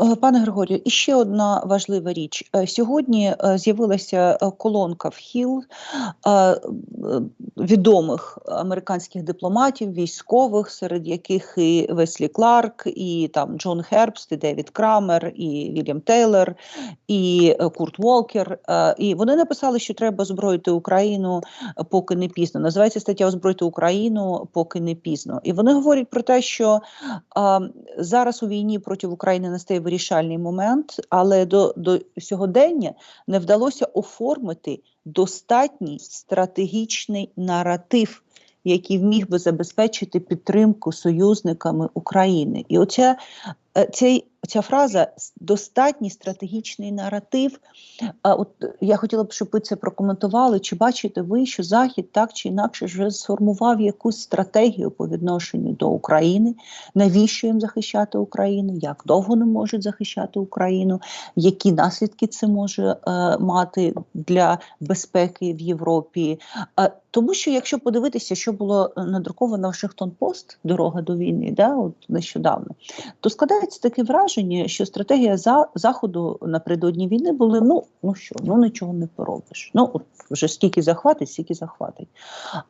Е, Пане Григорію, і ще одна важлива річ. Е, Сьогодні е, з'явилася колонка в ХІЛ відомих американських дипломатів, військових, серед яких і Веслі Кларк, і там Джон Хербст, і Девід Крамер, і Вільям Тейлор, і Курт Волкер. І вони написали, що треба озброїти Україну, поки не пізно. Називається стаття Озброїти Україну, поки не пізно. І вони говорять про те, що зараз у війні проти України настає вирішальний момент, але до, до сьогодення не вдалося оформити достатній стратегічний наратив, який міг би забезпечити підтримку союзниками України. І оця е, цей, ця фраза достатній стратегічний наратив. А от я хотіла б, щоб ви це прокоментували. Чи бачите ви, що Захід так чи інакше вже сформував якусь стратегію по відношенню до України? навіщо їм захищати Україну, як довго вони можуть захищати Україну, які наслідки це може е, мати для безпеки в Європі. Е, тому що, якщо подивитися, що було е, надруковано Вашингтон Пост дорога до війни, да, от нещодавно, то складається таке враження, що стратегія за заходу напередодні війни були: ну ну що, ну нічого не поробиш. Ну от вже скільки захватить, стільки захватить.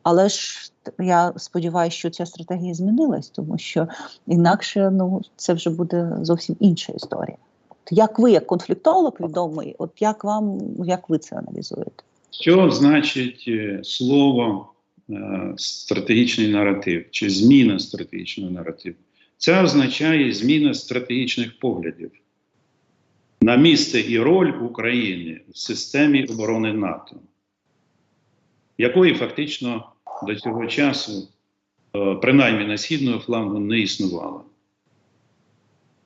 Але ж я сподіваюся, що ця стратегія змінилась, тому що інакше ну це вже буде зовсім інша історія. От Як ви, як конфліктолог відомий, от як вам як ви це аналізуєте? Що значить е, слово е, стратегічний наратив чи зміна стратегічного наративу? Це означає зміна стратегічних поглядів на місце і роль України в системі оборони НАТО, якої фактично до цього часу, е, принаймні на східного флангу, не існувало.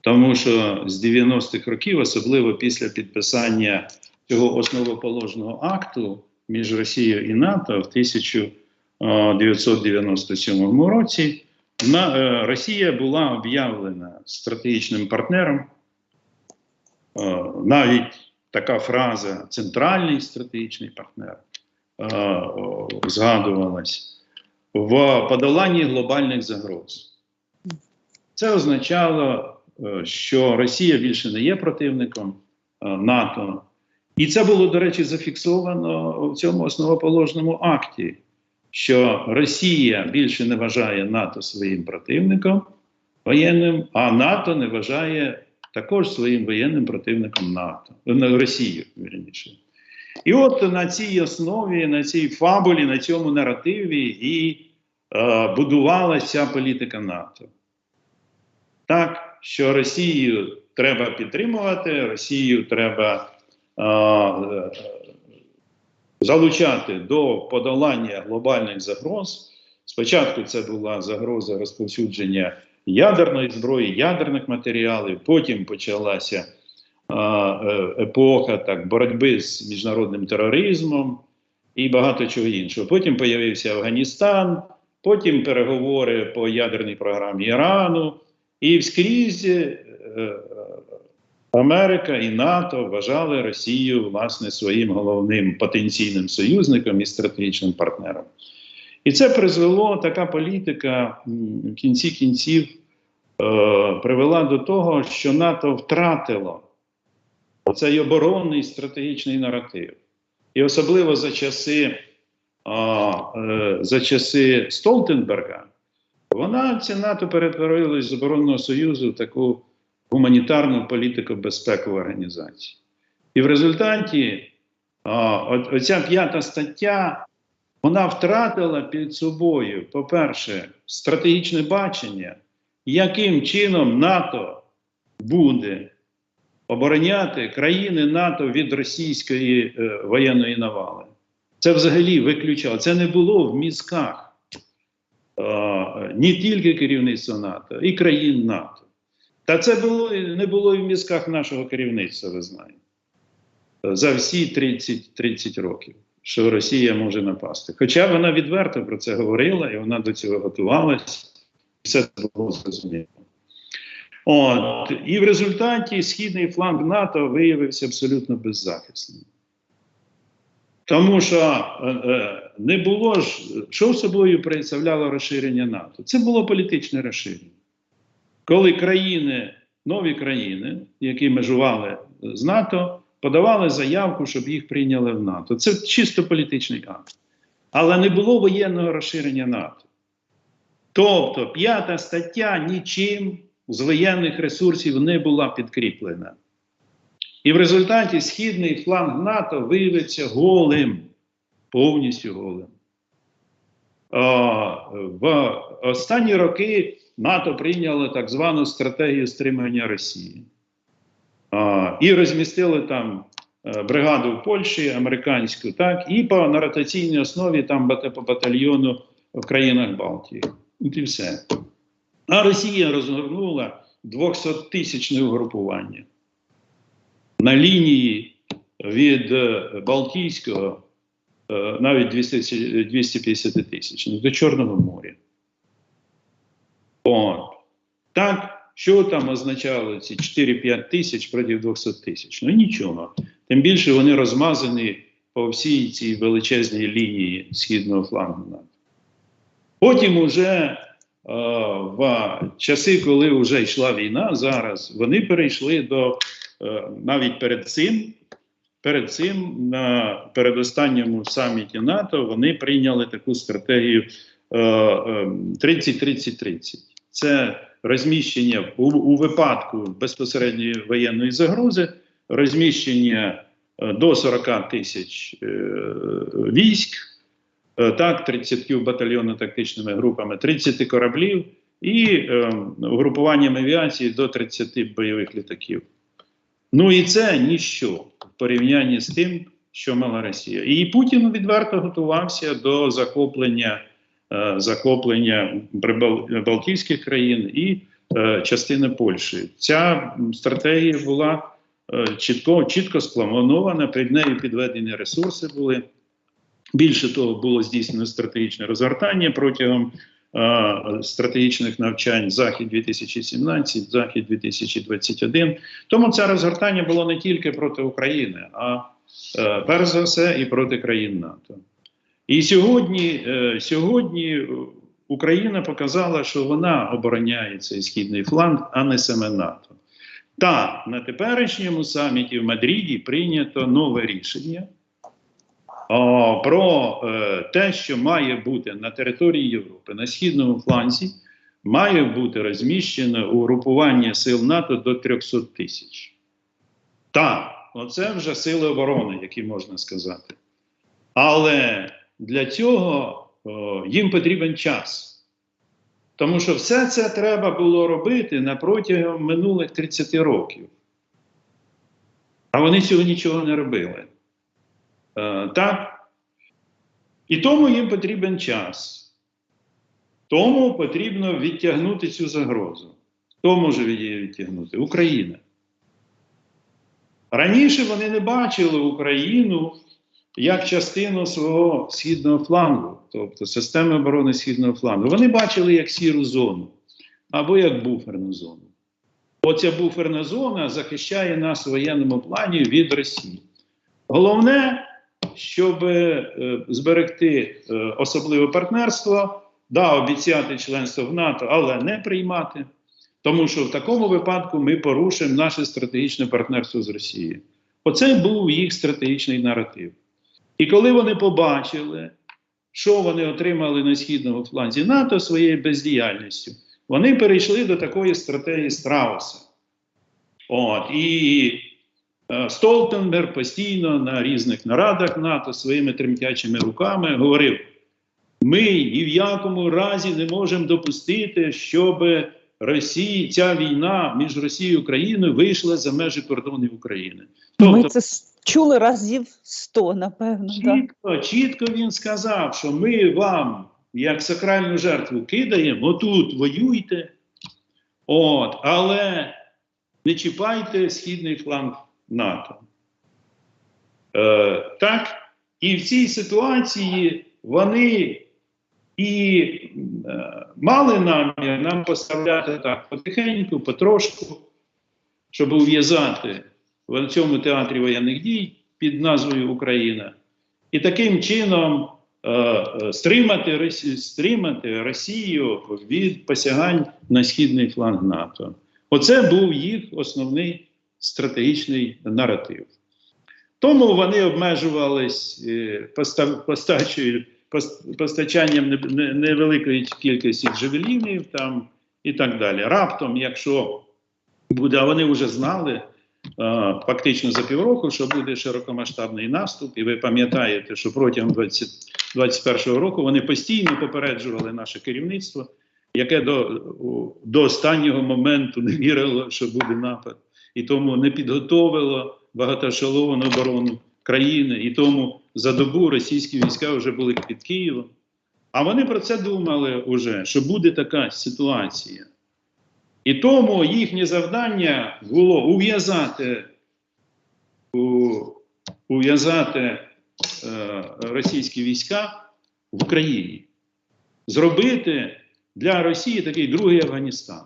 Тому що з 90-х років, особливо після підписання цього основоположного акту між Росією і НАТО в 1997 році, на, е, Росія була об'явлена стратегічним партнером. Е, навіть така фраза центральний стратегічний партнер е, згадувалась в подоланні глобальних загроз. Це означало, е, що Росія більше не є противником е, НАТО. І це було, до речі, зафіксовано в цьому основоположному акті, що Росія більше не вважає НАТО своїм противником воєнним, а НАТО не вважає також своїм воєнним противником НАТО, на Росію, вірніше. І от на цій основі, на цій фабулі, на цьому наративі і е, будувалася політика НАТО. Так, що Росію треба підтримувати, Росію треба е, е, залучати до подолання глобальних загроз. Спочатку це була загроза розповсюдження ядерної зброї, ядерних матеріалів. Потім почалася е, епоха так, боротьби з міжнародним тероризмом і багато чого іншого. Потім з'явився Афганістан, потім переговори по ядерній програмі Ірану, і вскрізь е, е, Америка і НАТО вважали Росію власне своїм головним потенційним союзником і стратегічним партнером. І це призвело така політика в кінці кінців е, привела до того, що НАТО втратило цей оборонний стратегічний наратив. І особливо за часи, е, за часи Столтенберга, вона ці НАТО перетворилась з оборонного союзу в таку гуманітарну політику безпекову організацію. І в результаті оця п'ята стаття вона втратила під собою, по-перше, стратегічне бачення, яким чином НАТО буде обороняти країни НАТО від російської е, воєнної навали. Це взагалі виключало. Це не було в мізках е, не тільки керівництва НАТО, і країн НАТО. Та це було, не було і в мізках нашого керівництва, ви знаєте, за всі 30, 30 років що Росія може напасти. Хоча вона відверто про це говорила, і вона до цього готувалася, і все це було зрозуміло. От, і в результаті східний фланг НАТО виявився абсолютно беззахисним. Тому що е, е, не було ж, що собою представляло розширення НАТО? Це було політичне розширення. Коли країни нові країни, які межували з НАТО, подавали заявку, щоб їх прийняли в НАТО. Це чисто політичний акт. Але не було воєнного розширення НАТО. Тобто, п'ята стаття нічим з воєнних ресурсів не була підкріплена. І в результаті східний фланг НАТО виявиться голим, повністю голим. А, в останні роки НАТО прийняло так звану стратегію стримування Росії. А, і розмістили там е, бригаду в Польщі, американську, так, і по на ротаційній основі там по батальйону в країнах Балтії. От і все. А Росія розгорнула 200-тисячне угрупування на лінії від е, Балтійського, е, навіть 200 250 тисяч, до Чорного моря. От. Так, що там означало ці 4-5 тисяч проти 200 тисяч? Ну нічого. Тим більше вони розмазані по всій цій величезній лінії східного флангу НАТО. Потім уже е, в часи, коли вже йшла війна, зараз вони перейшли до е, навіть перед цим. Перед цим на передостанньому саміті НАТО вони прийняли таку стратегію е, е, 30-30-30. Це розміщення у, у випадку безпосередньої воєнної загрози, розміщення е, до 40 тисяч е, військ, е, так, 30 батальйонно-тактичними групами, 30 кораблів і угрупуванням авіації до 30 бойових літаків. Ну і це ніщо в порівнянні з тим, що мала Росія. І Путін відверто готувався до захоплення, захоплення Прибал- Балтійських країн і е, частини Польщі. Ця стратегія була е, чітко, чітко спланована, під нею підведені ресурси були. Більше того, було здійснено стратегічне розгортання протягом е, стратегічних навчань Захід 2017, Захід 2021. Тому це розгортання було не тільки проти України, а е, перш за все і проти країн НАТО. І сьогодні, е, сьогодні Україна показала, що вона обороняє цей східний фланг, а не саме НАТО. Та на теперішньому саміті в Мадриді прийнято нове рішення о, про е, те, що має бути на території Європи, на східному фланзі, має бути розміщено угрупування сил НАТО до 300 тисяч. Так, оце вже сили оборони, які можна сказати. Але для цього їм потрібен час. Тому що все це треба було робити на протягом минулих 30 років. А вони цього нічого не робили. Е, так? І тому їм потрібен час. Тому потрібно відтягнути цю загрозу. Хто може її відтягнути? Україна. Раніше вони не бачили Україну як частину свого східного флангу, тобто системи оборони східного флангу. Вони бачили як сіру зону або як буферну зону. Оця буферна зона захищає нас у воєнному плані від Росії. Головне, щоб е, зберегти е, особливе партнерство, да, обіцяти членство в НАТО, але не приймати. Тому що в такому випадку ми порушимо наше стратегічне партнерство з Росією. Оце був їх стратегічний наратив. І коли вони побачили, що вони отримали на східному фланзі НАТО своєю бездіяльністю, вони перейшли до такої стратегії Страуса. От, і е, Столтенберг постійно на різних нарадах НАТО своїми тремтячими руками говорив: ми ні в якому разі не можемо допустити, щоб Росії, ця війна між Росією і Україною вийшла за межі кордонів України. Ми Тобто, це чули разів сто, напевно. Чітко, чітко він сказав, що ми вам, як сакральну жертву, кидаємо, отут воюйте, от, але не чіпайте східний фланг НАТО. Е, так, і в цій ситуації вони і е, мали намір нам поставляти так потихеньку, потрошку, щоб ув'язати в цьому театрі воєнних дій під назвою Україна. І таким чином е, стримати, стримати Росію від посягань на східний фланг НАТО. Оце був їх основний стратегічний наратив. Тому вони обмежувались е, постав- постачею- пос- постачанням не- не- невеликої кількості джевелінів там, і так далі. Раптом, якщо буде, а вони вже знали е, фактично за півроку, що буде широкомасштабний наступ, і ви пам'ятаєте, що протягом 2021 року вони постійно попереджували наше керівництво, яке до, до останнього моменту не вірило, що буде напад, і тому не підготовило багатошаловану оборону країни, і тому за добу російські війська вже були під Києвом. А вони про це думали вже, що буде така ситуація. І тому їхнє завдання було ув'язати ув'язати е, російські війська в Україні, зробити для Росії такий другий Афганістан.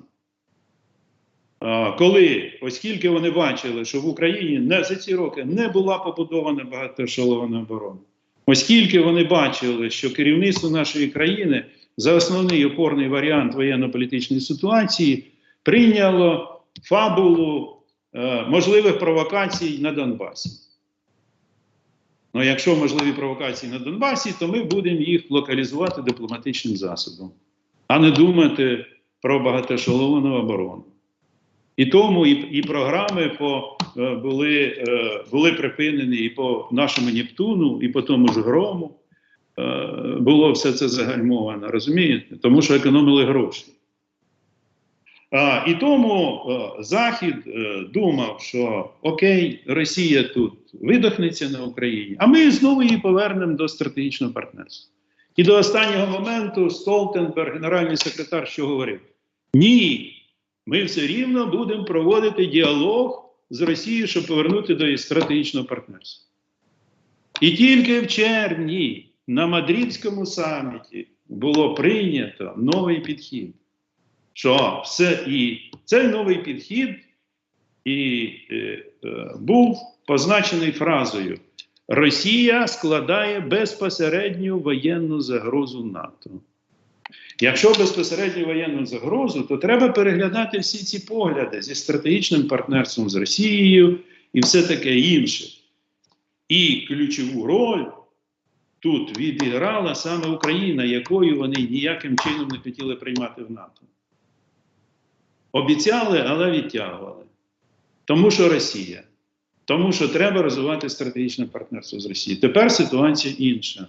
Коли, оскільки вони бачили, що в Україні не за ці роки не була побудована багатошолована оборона, оскільки вони бачили, що керівництво нашої країни за основний опорний варіант воєнно-політичної ситуації прийняло фабулу е, можливих провокацій на Донбасі. Ну, якщо можливі провокації на Донбасі, то ми будемо їх локалізувати дипломатичним засобом, а не думати про багатошоловану оборону. І тому і, і програми по, е, були, е, були припинені і по нашому Нептуну, і по тому ж грому. Е, було все це загальмовано, розумієте? Тому що економили гроші. І тому Захід думав, що окей, Росія тут видохнеться на Україні, а ми знову її повернемо до стратегічного партнерства. І до останнього моменту Столтенберг, генеральний секретар, що говорив: ні, ми все рівно будемо проводити діалог з Росією, щоб повернути до її стратегічного партнерства. І тільки в червні на Мадридському саміті було прийнято новий підхід. Що все і цей новий підхід і, е, е, був позначений фразою: Росія складає безпосередню воєнну загрозу НАТО. Якщо безпосередню воєнну загрозу, то треба переглядати всі ці погляди зі стратегічним партнерством з Росією і все таке інше. І ключову роль тут відіграла саме Україна, якою вони ніяким чином не хотіли приймати в НАТО. Обіцяли, але відтягували. Тому що Росія. Тому що треба розвивати стратегічне партнерство з Росією. Тепер ситуація інша.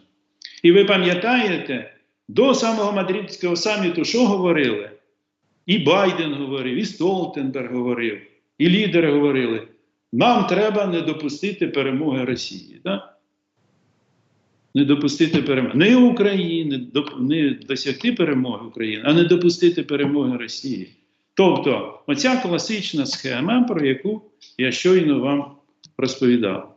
І ви пам'ятаєте, до самого Мадридського саміту що говорили? І Байден говорив, і Столтенберг говорив, і лідери говорили: нам треба не допустити перемоги Росії. Так? Не допустити перемоги. Не України, не досягти перемоги України, а не допустити перемоги Росії. Тобто, оця класична схема, про яку я щойно вам розповідав.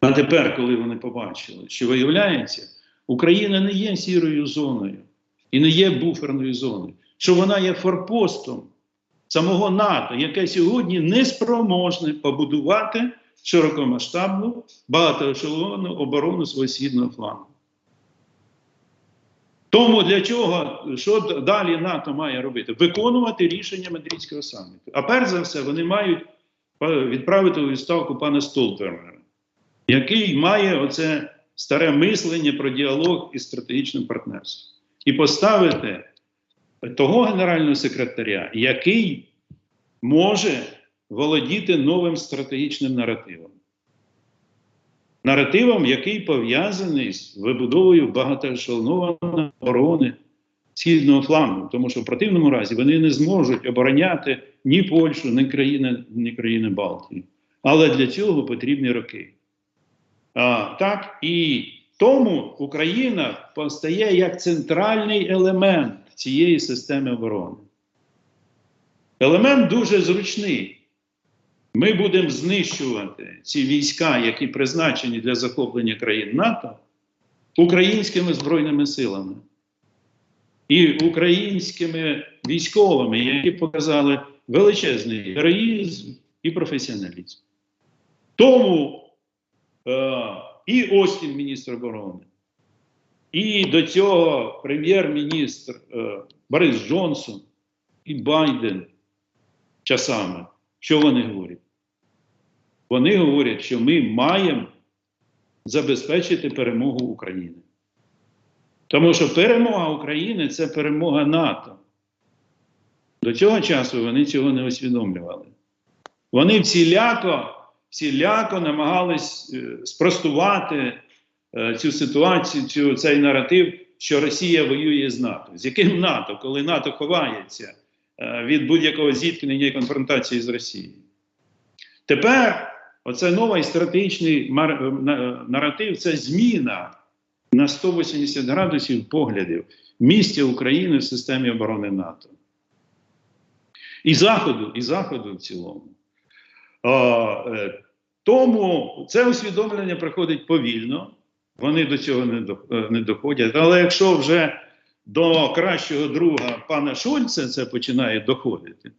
А тепер, коли вони побачили, що виявляється, Україна не є сірою зоною і не є буферною зоною, що вона є форпостом самого НАТО, яке сьогодні не спроможне побудувати широкомасштабну багатоешелонну оборону свого східного флангу. Тому для чого, що далі НАТО має робити? Виконувати рішення Мадридського саміту. А перш за все, вони мають е, відправити у відставку пана Столтенберга, який має оце старе мислення про діалог із стратегічним партнерством. І поставити того генерального секретаря, який може володіти новим стратегічним наративом. Наративом, який пов'язаний з вибудовою багатоешелонованої оборони східного флангу, тому що в противному разі вони не зможуть обороняти ні Польщу, ні країни, ні країни Балтії. Але для цього потрібні роки. Так, і тому Україна постає як центральний елемент цієї системи оборони. Елемент дуже зручний. Ми будемо знищувати ці війська, які призначені для захоплення країн НАТО, українськими збройними силами і українськими військовими, які показали величезний героїзм і професіоналізм. Тому і Остін, міністр оборони, і до цього прем'єр-міністр е, Борис Джонсон і Байден часами, що вони говорять? Вони говорять, що ми маємо забезпечити перемогу України. Тому що перемога України це перемога НАТО. До цього часу вони цього не усвідомлювали. Вони всіляко, всіляко намагались е, спростувати е, цю ситуацію, цю, цей наратив, що Росія воює з НАТО. З яким НАТО, коли НАТО ховається е, від будь-якого зіткнення і конфронтації з Росією? Тепер оце новий стратегічний наратив це зміна на 180 градусів поглядів місця України в системі оборони НАТО. І Заходу, і Заходу в цілому. Е, тому це усвідомлення приходить повільно, вони до цього е, не доходять. Але якщо вже до кращого друга пана Шольца це починає доходити,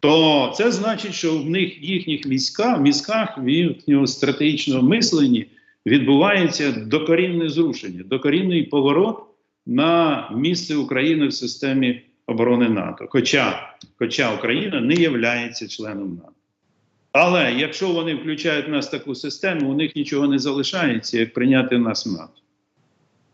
то це значить, що в них їхніх міськах, мізках, в їхнього стратегічного мисленні відбувається докорінне зрушення, докорінний поворот на місце України в системі оборони НАТО. Хоча, хоча Україна не є членом НАТО. Але якщо вони включають в нас таку систему, у них нічого не залишається, як прийняти нас в НАТО.